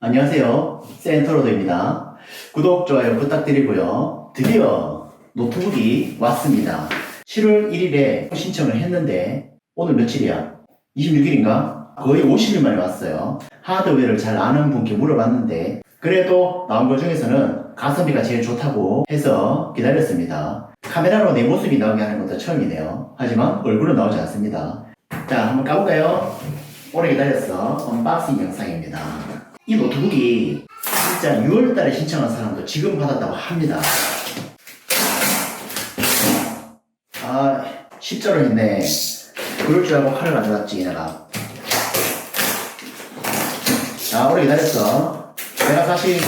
안녕하세요. 센터로드입니다. 구독, 좋아요 부탁드리고요. 드디어 노트북이 왔습니다. 7월 1일에 신청을 했는데 오늘 며칠이야? 26일인가? 거의 50일 만에 왔어요. 하드웨어를 잘 아는 분께 물어봤는데 그래도 나온 것 중에서는 가성비가 제일 좋다고 해서 기다렸습니다. 카메라로 내 모습이 나오게 하는 것도 처음이네요. 하지만 얼굴은 나오지 않습니다. 자, 한번 까볼까요? 오래 기다렸어. 언박싱 영상입니다. 이 노트북이 진짜 6월달에 신청한 사람도 지금 받았다고 합니다. 아, 10절을 했네. 그럴 줄 알고 칼을 가져왔지, 내가. 자, 오래 기다렸어. 내가 사실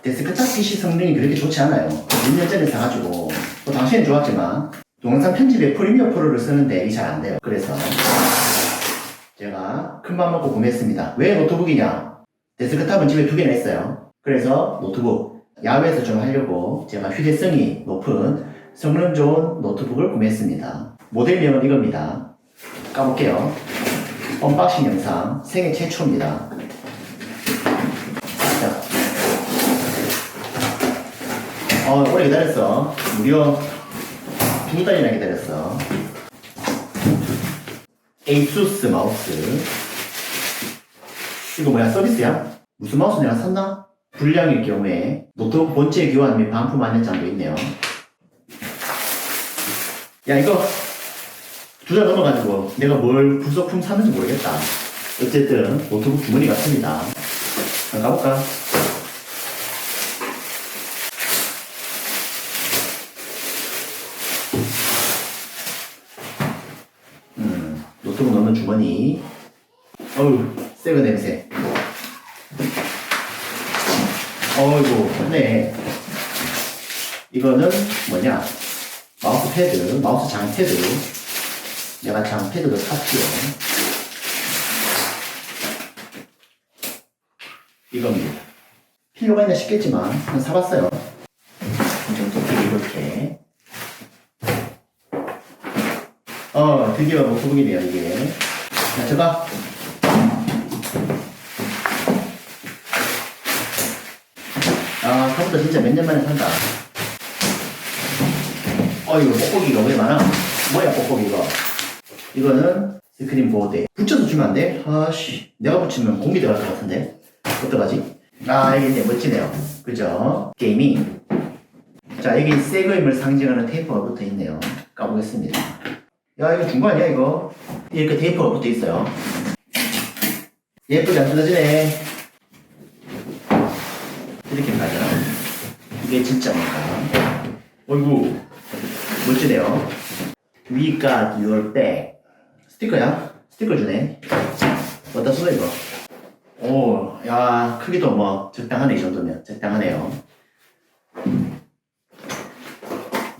데스크탑 PC 성능이 그렇게 좋지 않아요. 몇 년 전에 사가지고. 뭐 당시엔 좋았지만, 동영상 편집에 프리미어 프로를 쓰는데 이게 잘안 돼요. 그래서 제가 큰 맘 먹고 구매했습니다. 왜 노트북이냐? 데스크 탑은 집에 두 개나 있어요. 그래서 노트북 야외에서 좀 하려고 제가 휴대성이 높은 성능 좋은 노트북을 구매했습니다. 모델명은 이겁니다. 까볼게요. 언박싱 영상 생애 최초입니다. 자. 어, 오래 기다렸어. 무려 두 달이나 기다렸어. 에이수스 마우스. 이거 뭐야 서비스야? 무슨 마우스 내가 샀나? 불량일 경우에 노트북 본체 교환 및 반품 안내장도 있네요. 야 이거 두 달 넘어가지고 내가 뭘 부속품 사는지 모르겠다. 어쨌든 노트북 주머니 같습니다. 한번 가볼까? 음, 노트북 넣는 주머니. 어우, 새거 냄새. 어이구, 네. 이거는 뭐냐? 마우스 패드, 마우스 장 패드. 내가 장 패드도 샀지요. 이겁니다. 필요가 있나 싶겠지만, 한번 사봤어요. 이렇게. 어, 드디어 노트북이네요, 이게. 자, 저가. 아, 컴퓨터 진짜 몇 년 만에 산다. 어, 이거 뽁뽁이가 왜 많아? 뭐야, 뽁뽁이가? 이거는 스크린 보드에 붙여서 주면 안 돼? 아씨, 내가 붙이면 공기 들어갈 것 같은데? 어떡하지? 아, 이제 멋지네요. 그죠? 게이밍. 자, 여기 새거임을 상징하는 테이프가 붙어 있네요. 까보겠습니다. 야, 이거 준거 아니야, 이거? 이렇게 테이프가 붙어 있어요. 예쁘게 안 뜯어지네. 이렇게 가죠. 이게 진짜 뭔가. 어이구, 멋지네요. We got your bag. 스티커야? 스티커 주네. 어디다 써, 이거? 오, 야, 크기도 뭐, 적당하네, 이 정도면. 적당하네요.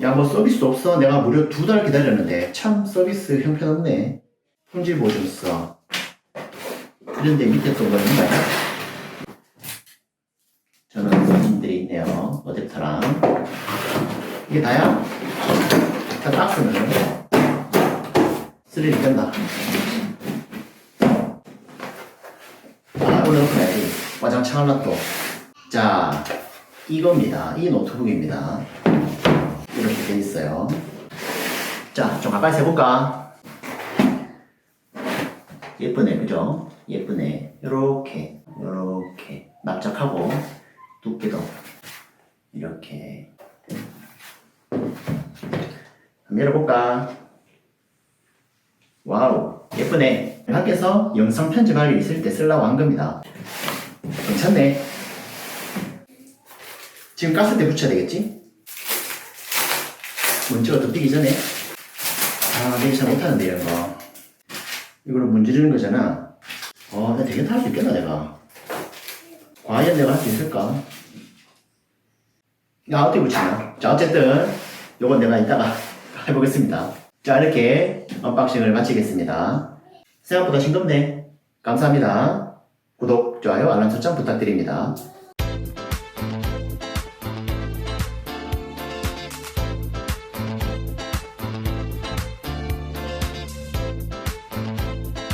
야, 뭐 서비스도 없어. 내가 무려 두 달 기다렸는데. 참 서비스 형편없네. 품질 보증서. 그런데 밑에 또 뭐가 있나요? 저 이게 다야? 다 박스는 쓰레기 꼈나? 아, 올려놓고야지. 와장 창을라 또. 자, 이겁니다. 이 노트북입니다. 이렇게 돼 있어요. 자, 좀 가까이 해볼까? 예쁘네, 그죠? 예쁘네. 요렇게, 요렇게. 납작하고, 두께도 이렇게. 열어볼까? 와우, 예쁘네. 밖에서 영상 편집할 일 있을 때 쓰려고 한 겁니다. 괜찮네. 지금 가스대 붙여야 되겠지? 문제가 더 뛰기 전에. 아, 내가 잘 못하는데, 이런 거. 이거를 문지르는 거잖아. 어, 나 되게 탈수 있겠나, 내가. 과연 내가 할 수 있을까? 야, 어떻게 붙이냐? 자, 어쨌든, 요건 내가 이따가 해보겠습니다. 자, 이렇게 언박싱을 마치겠습니다. 생각보다 싱겁네. 감사합니다. 구독, 좋아요, 알람 설정 부탁드립니다.